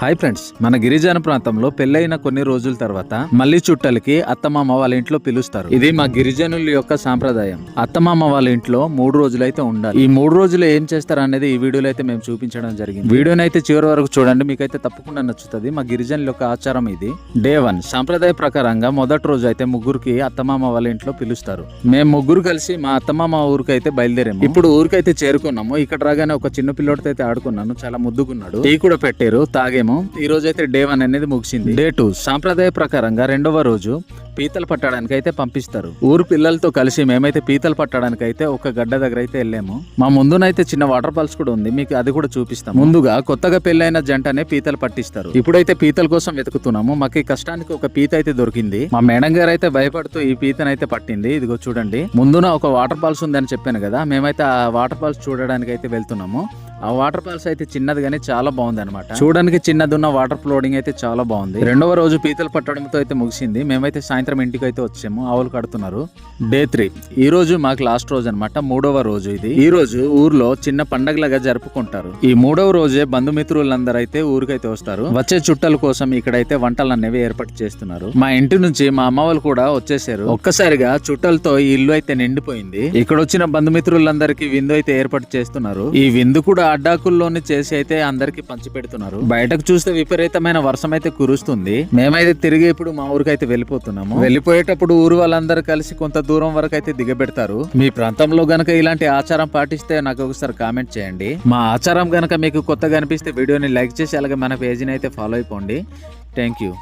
Hi friends మన గిరిజన ప్రాంతంలో పెళ్ళైన కొన్ని రోజుల తర్వాత మళ్ళీ చుట్టలకి అత్తమామ వాళ్ళ ఇంట్లో పిలుస్తారు. ఇది మా గిరిజనుల యొక్క సాంప్రదాయం. అత్తమామ వాళ్ళ ఇంట్లో మూడు రోజులు అయితే ఉండాలి. ఈ మూడు రోజులు ఏం చేస్తారు అనేది ఈ వీడియోలో అయితే మేము చూపించడం జరిగింది. వీడియోని అయితే చివరి వరకు చూడండి మీకైతే తప్పకుండా నచ్చుతుంది. మా గిరిజనుల యొక్క ఆచారం ఇది. డే వన్ సాంప్రదాయ ప్రకారంగా మొదటి రోజు అయితే ముగ్గురికి అత్తమామ వాళ్ళ ఇంట్లో పిలుస్తారు. మేము ముగ్గురు కలిసి మా అత్తమామ ఊరికి అయితే బయలుదేరాము. ఇప్పుడు ఊరికైతే చేరుకున్నాము. ఇక్కడ రాగానే ఒక చిన్న పిల్లోడితో అయితే ఆడుకున్నాను. చాలా ముద్దుగున్నాడు. టీ కూడా పెట్టారు తాగేము. ఈ రోజు అయితే డే వన్ అనేది ముగిసింది. Day two. సాంప్రదాయ ప్రకారంగా రెండవ రోజు పీతలు పట్టడానికి అయితే పంపిస్తారు. ఊరు పిల్లలతో కలిసి మేమైతే పీతలు పట్టడానికి అయితే ఒక గడ్డ దగ్గర అయితే వెళ్ళాము. మా ముందునైతే చిన్న వాటర్ ఫాల్స్ కూడా ఉంది. మీకు అది కూడా చూపిస్తాం ముందుగా కొత్తగా పెళ్ళైన జంటనే పీతలు పట్టిస్తారు. ఇప్పుడైతే పీతల కోసం వెతుకుతున్నాము. మాకు ఈ కష్టానికి ఒక పీత అయితే దొరికింది. మా మేడం గారు అయితే భయపడుతూ ఈ పీతనైతే పట్టింది. ఇదిగో చూడండి. ముందున ఒక వాటర్ ఫాల్స్ ఉందని చెప్పాను కదా. మేమైతే ఆ వాటర్ ఫాల్స్ చూడడానికి అయితే వెళ్తున్నాము. ఆ వాటర్ ఫాల్స్ అయితే చిన్నది కానీ చాలా బాగుంది అనమాట చూడడానికి చిన్నది ఉన్న వాటర్ ఫ్లోడింగ్ అయితే చాలా బాగుంది. రెండవ రోజు పీతలు పట్టడంతో అయితే ముగిసింది. మేమైతే సాయంత్రం ఇంటికి అయితే వచ్చాము. ఆవులు కడుతున్నారు. డే త్రీ ఈ రోజు మాకు లాస్ట్ రోజు అనమాట మూడవ రోజు ఇది. ఈ రోజు ఊర్లో చిన్న పండగలాగా జరుపుకుంటారు. ఈ మూడవ రోజే బంధుమిత్రులందరూ అయితే ఊరికైతే వస్తారు. వచ్చే చుట్టాల కోసం ఇక్కడైతే వంటలు అనేవి ఏర్పాటు చేస్తున్నారు. మా ఇంటి నుంచి మా అమ్మ వాళ్ళు కూడా వచ్చేసారు ఒక్కసారిగా చుట్టాలతో ఈ ఇల్లు అయితే నిండిపోయింది. ఇక్కడ వచ్చిన బంధుమిత్రులందరికీ విందు అయితే ఏర్పాటు చేస్తున్నారు. ఈ విందు కూడా అడ్డాకుల్లోని చేసి అయితే అందరికి పంచి పెడుతున్నారు. బయటకు చూస్తే విపరీతమైన వర్షం అయితే కురుస్తుంది. మేమైతే తిరిగి ఇప్పుడు మా ఊరికి అయితే వెళ్ళిపోతున్నాము. వెళ్ళిపోయేటప్పుడు ఊరు వాళ్ళందరూ కలిసి కొంత దూరం వరకు అయితే దిగబెడతారు. మీ ప్రాంతంలో గనక ఇలాంటి ఆచారం పాటిస్తే నాకు ఒకసారి కామెంట్ చేయండి. మా ఆచారం గనక మీకు కొత్తగా అనిపిస్తే వీడియోని లైక్ చేసి అలాగే మన పేజీని అయితే ఫాలో అయిపోండి. Thank you.